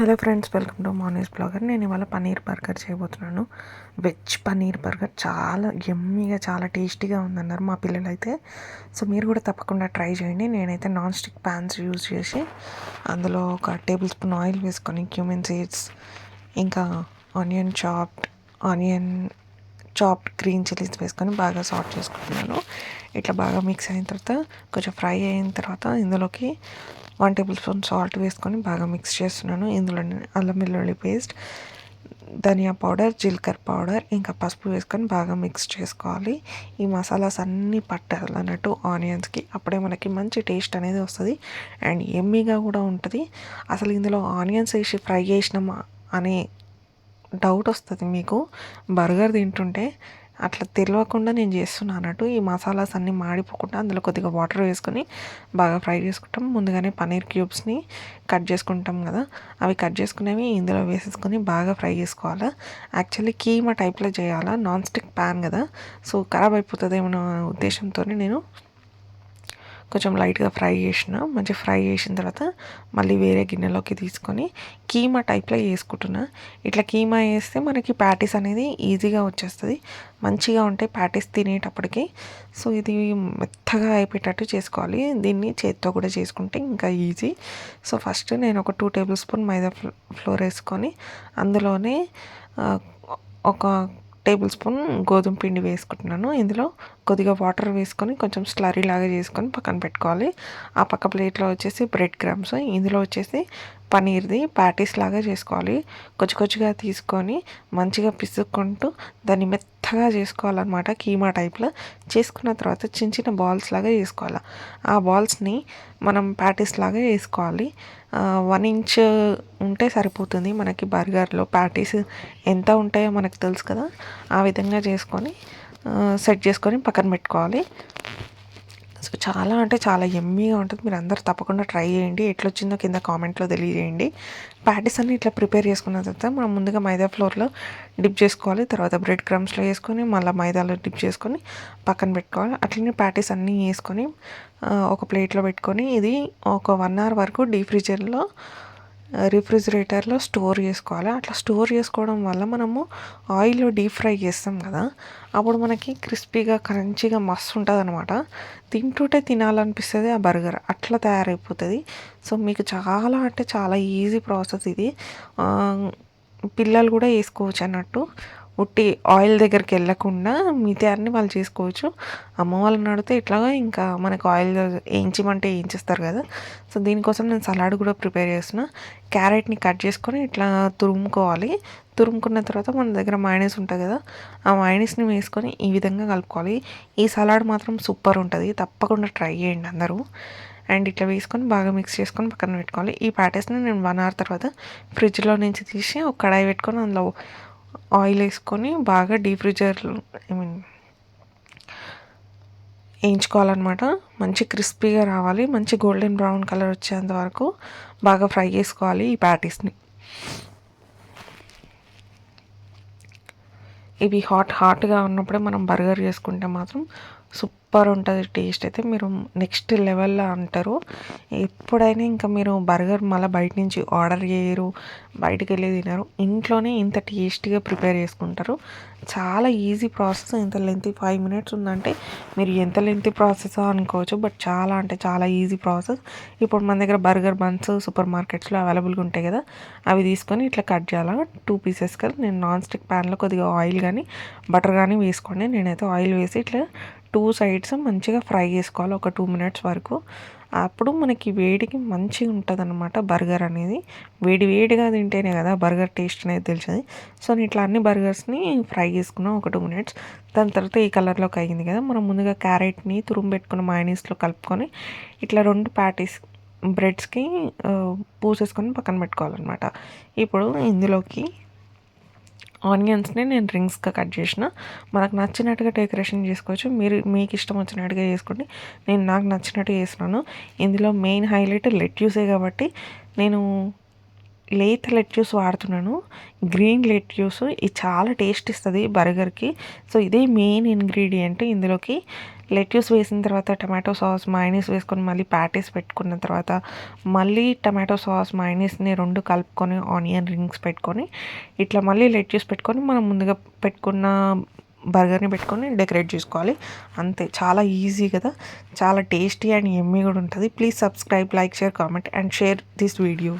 Hello friends welcome to mornings blogger. నేను ఇవాళ paneer burger చేయబోతున్నాను. వెజ్ పన్నీర్ బర్గర్ చాలా ఎమ్మీగా చాలా టేస్టీగా ఉందన్నారు మా పిల్లలు అయితే సో మీరు కూడా తప్పకుండా ట్రై చేయండి. నేనైతే నాన్ స్టిక్ ప్యాన్స్ యూజ్ చేసి అందులో ఒక టేబుల్ స్పూన్ ఆయిల్ వేసుకొని క్యూమిన్ సీడ్స్ ఇంకా onion chopped onion chopped green chillies వేసుకొని బాగా సాట్ చేసుకుంటున్నాను. ఇట్లా బాగా మిక్స్ అయిన తర్వాత కొంచెం ఫ్రై అయిన తర్వాత ఇందులోకి వన్ టేబుల్ స్పూన్ సాల్ట్ వేసుకొని బాగా మిక్స్ చేస్తున్నాను. ఇందులో అల్లం వెల్లుల్లి పేస్ట్ ధనియా పౌడర్ జీలకర్ర పౌడర్ ఇంకా పసుపు వేసుకొని బాగా మిక్స్ చేసుకోవాలి. ఈ మసాలాస్ అన్నీ పట్టాలి అన్నట్టు ఆనియన్స్కి. అప్పుడే మనకి మంచి టేస్ట్ అనేది వస్తుంది. అండ్ ఎమ్మీగా కూడా ఉంటుంది. అసలు ఇందులో ఆనియన్స్ వేసి ఫ్రై చేసినామా అనే డౌట్ వస్తుంది మీకు. బర్గర్ తింటుంటే అట్లా తెలియకుండా నేను చేస్తున్నాను అన్నట్టు ఈ మసాలాస్ అన్నీ మాడిపోకుండా అందులో కొద్దిగా వాటర్ వేసుకొని బాగా ఫ్రై చేసుకుంటాం. ముందుగానే పన్నీర్ క్యూబ్స్ని కట్ చేసుకుంటాం కదా అవి కట్ చేసుకునేవి ఇందులో వేసేసుకొని బాగా ఫ్రై చేసుకోవాలి. యాక్చువల్లీ కీమా టైప్లో చేయాలా నాన్ స్టిక్ ప్యాన్ కదా. సో ఖరాబ్ అయిపోతుంది ఉద్దేశంతో నేను కొంచెం లైట్గా ఫ్రై చేసిన మంచిగా ఫ్రై చేసిన తర్వాత మళ్ళీ వేరే గిన్నెలోకి తీసుకొని కీమా టైప్లో వేసుకుంటున్నా ఇట్లా కీమా వేస్తే మనకి ప్యాటీస్ అనేది ఈజీగా వచ్చేస్తుంది. మంచిగా ఉంటాయి ప్యాటీస్ తినేటప్పటికి. సో ఇది మెత్తగా అయిపోయేటట్టు చేసుకోవాలి. దీన్ని చేతితో కూడా చేసుకుంటే ఇంకా ఈజీ. సో ఫస్ట్ నేను ఒక two table spoon maida flour వేసుకొని అందులోనే ఒక టేబుల్ స్పూన్ గోధుమ పిండి వేసుకుంటున్నాను. ఇందులో కొద్దిగా వాటర్ వేసుకొని కొంచెం స్లరీ లాగా చేసుకొని పక్కన పెట్టుకోవాలి. ఆ పక్క ప్లేట్లో వచ్చేసి బ్రెడ్ క్రమ్స్. ఇందులో వచ్చేసి పనీర్ది ప్యాటీస్ లాగా చేసుకోవాలి. కొంచెం కొంచెంగా తీసుకొని మంచిగా పిసుక్కుంటూ దాన్ని మెత్తగా చేసుకోవాలన్నమాట కీమా టైప్లో. చేసుకున్న తర్వాత చిన్న చిన్న బాల్స్ లాగా చేసుకోవాలి. ఆ బాల్స్ని మనం ప్యాటీస్ లాగా వేసుకోవాలి. వన్ ఇంచ్ ఉంటే సరిపోతుంది మనకి బర్గర్లో. ప్యాటీస్ ఎంత ఉంటాయో మనకు తెలుసు కదా? ఆ విధంగా చేసుకొని సెట్ చేసుకొని పక్కన పెట్టుకోవాలి. చాలా అంటే చాలా ఎమ్మీగా ఉంటుంది. మీరు అందరు తప్పకుండా ట్రై చేయండి. ఎట్లొచ్చిందో కింద కామెంట్లో తెలియజేయండి. ప్యాటీస్ అన్ని ఇట్లా ప్రిపేర్ చేసుకున్న తర్వాత మనం ముందుగా మైదా ఫ్లోర్లో డిప్ చేసుకోవాలి. తర్వాత బ్రెడ్ క్రమ్స్లో వేసుకొని మళ్ళీ మైదాలో డిప్ చేసుకొని పక్కన పెట్టుకోవాలి. అట్లనే ప్యాటీస్ అన్నీ వేసుకొని ఒక ప్లేట్లో పెట్టుకొని ఇది ఒక వన్ అవర్ వరకు డీప్ ఫ్రిజర్లో రిఫ్రిజిరేటర్లో స్టోర్ చేసుకోవాలి. అట్లా స్టోర్ చేసుకోవడం వల్ల మనము ఆయిల్లో డీప్ ఫ్రై చేస్తాం కదా అప్పుడు మనకి క్రిస్పీగా క్రంచీగా మస్తు ఉంటుంది అనమాట తింటుంటే తినాలనిపిస్తుంది ఆ బర్గర్ అట్లా తయారైపోతుంది. సో మీకు చాలా అంటే చాలా ఈజీ ప్రాసెస్ ఇది. పిల్లలు కూడా వేసుకోవచ్చు అన్నట్టు. ఉట్టి ఆయిల్ దగ్గరికి వెళ్ళకుండా మిగతా అన్ని వాళ్ళు చేసుకోవచ్చు. అమ్మ వాళ్ళని అడిగితే ఇట్లాగా ఇంకా మనకు ఆయిల్ వేయించమంటే వేయించేస్తారు కదా. సో దీనికోసం నేను సలాడ్ కూడా ప్రిపేర్ చేస్తున్నా. క్యారెట్ని కట్ చేసుకొని ఇట్లా తురుముకోవాలి. తురుముకున్న తర్వాత మన దగ్గర మైనస్ ఉంటుంది కదా ఆ మైనస్ని వేసుకొని ఈ విధంగా కలుపుకోవాలి. ఈ సలాడ్ మాత్రం సూపర్ ఉంటుంది. తప్పకుండా ట్రై చేయండి అందరూ. అండ్ ఇట్లా వేసుకొని బాగా మిక్స్ చేసుకొని పక్కన పెట్టుకోవాలి. ఈ ప్యాటెస్ని నేను వన్ అవర్ తర్వాత ఫ్రిడ్జ్లో నుంచి తీసి ఒక కడాయి పెట్టుకొని అందులో ఆయిల్ వేసుకొని బాగా డీప్ ఫ్రిజర్ ఐ మీన్ వేయించుకోవాలన్నమాట. మంచి క్రిస్పీగా రావాలి. మంచి గోల్డెన్ బ్రౌన్ కలర్ వచ్చేంత వరకు బాగా ఫ్రై చేసుకోవాలి ఈ ప్యాటీస్ని. ఇవి హాట్ హాట్గా ఉన్నప్పుడే మనం బర్గర్ చేసుకుంటే మాత్రం సూపర్ ఉంటుంది టేస్ట్ అయితే. మీరు నెక్స్ట్ లెవెల్లో అంటారు. ఎప్పుడైనా ఇంకా మీరు బర్గర్ మళ్ళీ బయట నుంచి ఆర్డర్ చేయరు బయటకు వెళ్ళి తినరు. ఇంట్లోనే ఇంత టేస్టీగా ప్రిపేర్ చేసుకుంటారు. చాలా ఈజీ ప్రాసెస్. ఇంత లెంత్ ఫైవ్ మినిట్స్ ఉందంటే మీరు ఎంత లెంత్ ప్రాసెస్ అనుకోవచ్చు. బట్ చాలా అంటే చాలా ఈజీ ప్రాసెస్. ఇప్పుడు మన దగ్గర బర్గర్ బన్స్ సూపర్ మార్కెట్స్లో అవైలబుల్గా ఉంటాయి కదా. అవి తీసుకొని ఇట్లా కట్ చేయాలా? టూ పీసెస్ కదా. నేను నాన్ స్టిక్ ప్యాన్లో కొద్దిగా ఆయిల్ కానీ బటర్ కానీ వేసుకోండి. నేనైతే ఆయిల్ వేసి ఇట్లా టూ సైడ్స్ మంచిగా ఫ్రై చేసుకోవాలి ఒక టూ మినిట్స్ వరకు. అప్పుడు మనకి వేడికి మంచిగా ఉంటుంది అనమాట బర్గర్ అనేది. వేడి వేడిగా తింటేనే కదా బర్గర్ టేస్ట్ అనేది తెలిసింది సో నేను ఇట్లా అన్ని బర్గర్స్ని ఫ్రై చేసుకున్నాం ఒక టూ మినిట్స్. దాని తర్వాత ఈ కలర్లోకి అయింది కదా మనం ముందుగా క్యారెట్ని తురుము పెట్టుకున్న మైనీస్లో కలుపుకొని ఇట్లా రెండు ప్యాటీస్ బ్రెడ్స్కి పూసేసుకొని పక్కన పెట్టుకోవాలన్నమాట. ఇప్పుడు ఇందులోకి ఆనియన్స్ని నేను రింగ్స్గా కట్ చేసిన. మనకు నచ్చినట్టుగా డెకరేషన్ చేసుకోవచ్చు. మీరు మీకు ఇష్టం వచ్చినట్టుగా చేసుకోండి. నేను నాకు నచ్చినట్టు చేసినాను ఇందులో మెయిన్ హైలైట్ లెట్యూసే కాబట్టి నేను లేత లెట్యూస్ వాడుతున్నాను. గ్రీన్ లెట్యూస్ ఇది చాలా టేస్ట్ ఇస్తుంది బర్గర్కి. సో ఇదే మెయిన్ ఇంగ్రీడియంట్ ఇందులోకి. లెట్యూస్ వేసిన తర్వాత టమాటో సాస్ మైనీస్ వేసుకొని మళ్ళీ ప్యాటీస్ పెట్టుకున్న తర్వాత మళ్ళీ టమాటో సాస్ మైనీస్ని రెండు కలుపుకొని ఆనియన్ రింగ్స్ పెట్టుకొని ఇట్లా మళ్ళీ లెట్యూస్ పెట్టుకొని మనం ముందుగా పెట్టుకున్న బర్గర్ని పెట్టుకొని డెకరేట్ చేసుకోవాలి. అంతే. చాలా ఈజీ కదా. చాలా టేస్టీ అండ్ ఎమ్మీ కూడా ఉంటుంది. Please subscribe like share comment and share this video